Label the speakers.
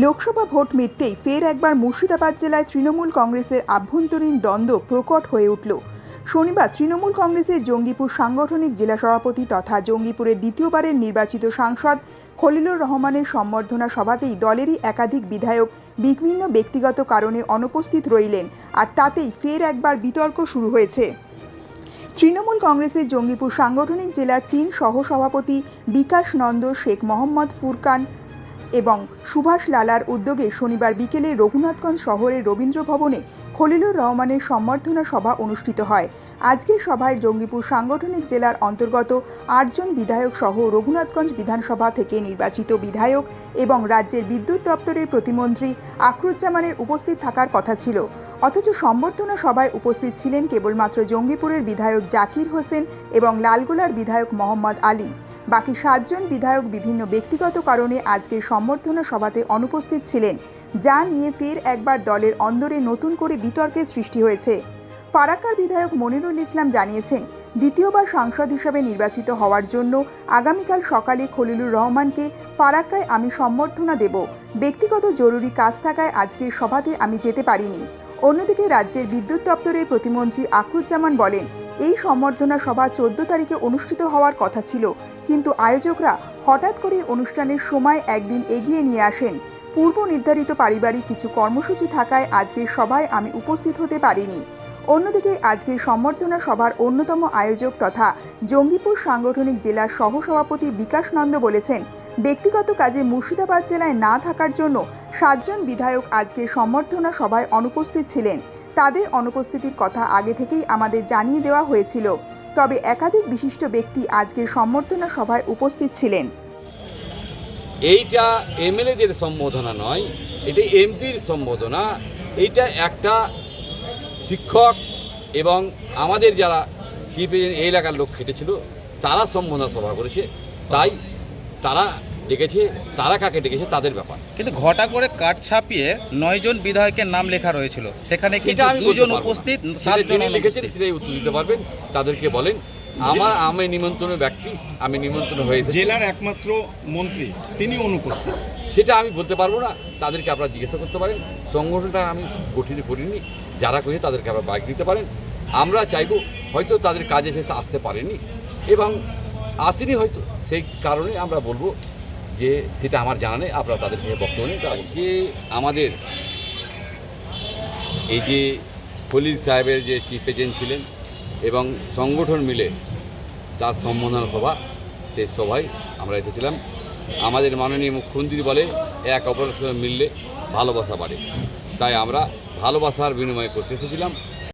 Speaker 1: Lok Sabha vote মিটতেই ফের একবার মুর্শিদাবাদ জেলায় তৃণমূল কংগ্রেসের আভ্যন্তরীণ দ্বন্দ্ব প্রকট হয়ে উঠল। শনিবার তৃণমূল কংগ্রেসের জঙ্গিপুর সাংগঠনিক জেলা সভাপতি তথা জঙ্গিপুরের দ্বিতীয়বারের নির্বাচিত সাংসদ খলিলুর রহমানের সম্বর্ধনা সভাতেই দলেরই একাধিক বিধায়ক বিভিন্ন ব্যক্তিগত কারণে অনুপস্থিত রইলেন আর তাতেই ফের একবার বিতর্ক শুরু হয়েছে। তৃণমূল কংগ্রেসের জঙ্গিপুর সাংগঠনিক জেলার তিন সহসভাপতি বিকাশ নন্দ, শেখ মোহাম্মদ ফুরকান এবং সুভাষ লালার উদ্যোগে শনিবার বিকেলে রঘুনাথগঞ্জ শহরের রবীন্দ্র ভবনে খলিলুর রহমানের সম্বর্ধনা সভা অনুষ্ঠিত হয়। আজকের সভায় জঙ্গিপুর সাংগঠনিক জেলার অন্তর্গত আটজন বিধায়ক সহ রঘুনাথগঞ্জ বিধানসভা থেকে নির্বাচিত বিধায়ক এবং রাজ্যের বিদ্যুৎ দপ্তরের প্রতিমন্ত্রী আখরুজ্জামানের উপস্থিত থাকার কথা ছিল। অথচ সম্বর্ধনা সভায় উপস্থিত ছিলেন কেবলমাত্র জঙ্গিপুরের বিধায়ক জাকির হোসেন এবং লালগোলার বিধায়ক মোহাম্মদ আলী। বাকি সাতজন বিধায়ক বিভিন্ন ব্যক্তিগত কারণে আজকের সম্বর্ধনা সভাতে অনুপস্থিত ছিলেন, যা নিয়ে ফের একবার দলের অন্দরে নতুন করে বিতর্কের সৃষ্টি হয়েছে। ফারাক্কার বিধায়ক মনিরুল ইসলাম জানিয়েছেন, দ্বিতীয়বার সাংসদ হিসাবে নির্বাচিত হওয়ার জন্য আগামীকাল সকালে খলিলুর রহমানকে ফারাক্কায় আমি সম্বর্ধনা দেব। ব্যক্তিগত জরুরি কাজ থাকায় আজকের সভাতে আমি যেতে পারিনি। অন্যদিকে রাজ্যের বিদ্যুৎ দপ্তরের প্রতিমন্ত্রী আখরুজ্জামান বলেন, এই সম্বর্ধনা সভা চোদ্দ তারিখে অনুষ্ঠিত হওয়ার কথা ছিল। কিন্তু আয়োজকরা হঠাৎ করে অনুষ্ঠানের সময় একদিন এগিয়ে নিয়ে আসেন। পূর্ব নির্ধারিত পারিবারিক কিছু কর্মসূচি থাকায় আজকের সভায় আমি উপস্থিত হতে পারিনি। অন্যদিকে আজকের সম্বর্ধনা সভার অন্যতম আয়োজক তথা জঙ্গিপুর সাংগঠনিক জেলার সহসভাপতি বিকাশ নন্দ বলেছেন, ব্যক্তিগত কাজে মুর্শিদাবাদ জেলায় না থাকার জন্য সাতজন বিধায়ক আজকের সম্বর্ধনা সভায় অনুপস্থিত ছিলেন। তাদের অনুপস্থিতির কথা আগে থেকেই আমাদের জানিয়ে দেওয়া হয়েছিল। তবে একাধিক বিশিষ্ট ব্যক্তি আজকের সম্বর্ধনা সভায় উপস্থিত ছিলেন।
Speaker 2: এইটা এমএলএদের সম্বোধনা নয়, এটা এমপির সম্বোধনা। এইটা একটা শিক্ষক এবং আমাদের যারা চিফ এজেন্ট এই এলাকার লোক খেটেছিল, তারা সম্বোধনা সভা করেছে। তাই তারা ডেকেছে তারা কাকে ডেকেছে তাদের ব্যাপার।
Speaker 3: কিন্তু ঘটা করে কাঠ ছাপিয়ে নয়জন বিধায়কের নাম লেখা রয়েছিল। সেখানে কিন্তু দুজন উপস্থিত সাতজন
Speaker 2: লিখেছেন সেটাই উত্তর দিতে পারবেন। তাদেরকে বলেন আমার আমি নিমন্ত্রণ ব্যক্তি আমি নিমন্ত্রণ হয়ে
Speaker 4: জেলার একমাত্র মন্ত্রী তিনি অনুপস্থিত।
Speaker 2: সেটা আমি বলতে পারব না। তাদেরকে আপনারা জিজ্ঞাসা করতে পারেন। সংগঠনটা আমি গঠিত করিনি। যারা করেছে তাদেরকে আপনারা বাইক দিতে পারেন। আমরা চাইব হয়তো তাদের কাজে সে আসতে পারেনি। এবং আসেনি হয়তো। সেই কারণে আমরা বলব যে সেটা আমার জানা নেই, আপনারা তাদেরকে বক্তব্য নেই যে আমাদের এই যে খলিল সাহেবের যে চিফ এজেন্ট ছিলেন এবং সংগঠন মিলে তার সম্বোধনা সভা, সেই সভায় আমরা এসেছিলাম। আমাদের মাননীয় মুখ্যমন্ত্রী বলে, এক অপরের সঙ্গে মিললে ভালোবাসা বাড়ে। তাই আমরা ভালোবাসার বিনিময় করতে এসেছিলাম।